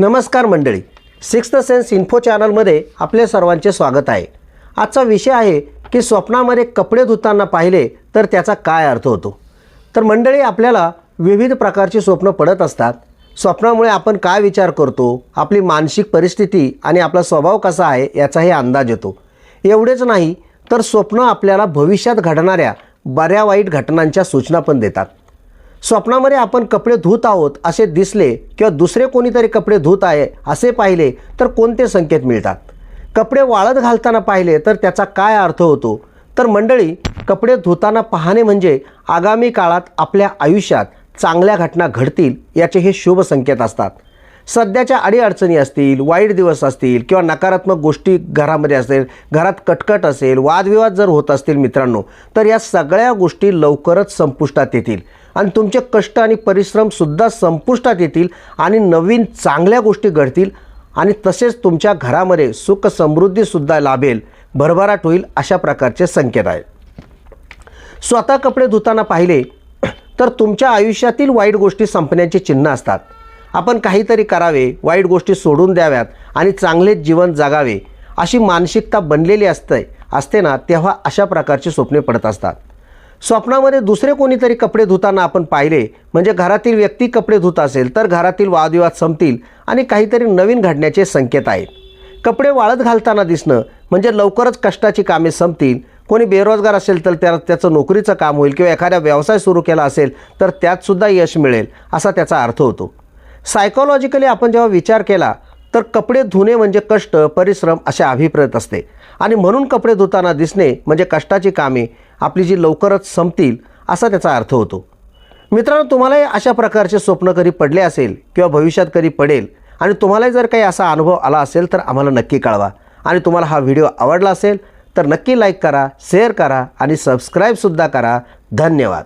नमस्कार मंडळी. Sixth sense info चॅनलमध्ये आपले सर्वांचे स्वागत आहे. आजचा विषय आहे की स्वप्नामध्ये कपडे धुताना पाहिले तर त्याचा काय अर्थ होतो? तर मंडळी आपल्याला विविध प्रकारची स्वप्न पडत असतात. स्वप्नामुळे आपण काय विचार करतो? आपली मानसिक परिस्थिती आणि आपला स्वभाव कसा आहे याचाही अंदाज येतो. एवढेच नाही तर स्वप्न आपल्याला भविष्यात घडणाऱ्या बऱ्या वाईट घटनांच्या सूचना पण देतात. स्वप्नामध्ये आपण कपडे धुत आहोत असे दिसले किंवा दुसरे कोणीतरी कपडे धुत आहे असे पाहिले तर कोणते संकेत मिळतात? कपडे वाळत घालताना पाहिले तर त्याचा काय अर्थ होतो? तर मंडळी कपडे धुताना पाहणे म्हणजे आगामी काळात आपल्या आयुष्यात चांगल्या घटना घडतील याचे हे शुभ संकेत असतात. सध्याच्या अडीअडचणी असतील वाईट दिवस असतील किंवा नकारात्मक गोष्टी घरामध्ये असेल घरात कटकट असेल वादविवाद जर होत असतील मित्रांनो तर या सगळ्या गोष्टी लवकरच संपुष्टात येतील. आणि तुमचे कष्ट आणि परिश्रमसुद्धा संपुष्टात येतील आणि नवीन चांगल्या गोष्टी घडतील आणि तसेच तुमच्या घरामध्ये सुख समृद्धीसुद्धा लाभेल. भरभराट होईल अशा प्रकारचे संकेत आहेत. स्वतः कपडे धुताना पाहिले तर तुमच्या आयुष्यातील वाईट गोष्टी संपण्याची चिन्ह असतात. आपण काहीतरी करावे वाईट गोष्टी सोडून द्याव्यात आणि चांगलेच जीवन जगावे अशी मानसिकता बनलेली असते असते ना तेव्हा अशा प्रकारची स्वप्ने पडत असतात. स्वप्नामध्ये दुसरे कोणीतरी कपडे धुताना आपण पाहिले म्हणजे घरातील व्यक्ती कपडे धुत असेल तर घरातील वादविवाद संपतील आणि काहीतरी नवीन घडण्याचे संकेत आहेत. कपडे वाळत घालताना दिसणं म्हणजे लवकरच कष्टाची कामे संपतील. कोणी बेरोजगार असेल तर त्या त्याचं नोकरीचं काम होईल किंवा एखादा व्यवसाय सुरू केला असेल तर त्यातसुद्धा यश मिळेल असा त्याचा अर्थ होतो. सायकोलॉजिकली आपण जेव्हा विचार केला तर कपडे धुणे म्हणजे कष्ट परिश्रम असे अभिप्रेत असते. आणि म्हणून कपडे धुताना दिसणे म्हणजे कष्टाची कामे आपली जी लवकरच संपतील असा त्याचा अर्थ होतो. मित्रांनो तुम्हालाही अशा प्रकारचे स्वप्न कधी पडले असेल किंवा भविष्यात कधी पडेल आणि तुम्हालाही जर काही असा अनुभव आला असेल तर आम्हाला नक्की कळवा. आणि तुम्हाला हा व्हिडिओ आवडला असेल तर नक्की लाईक करा शेअर करा आणि सबस्क्राईबसुद्धा करा. धन्यवाद.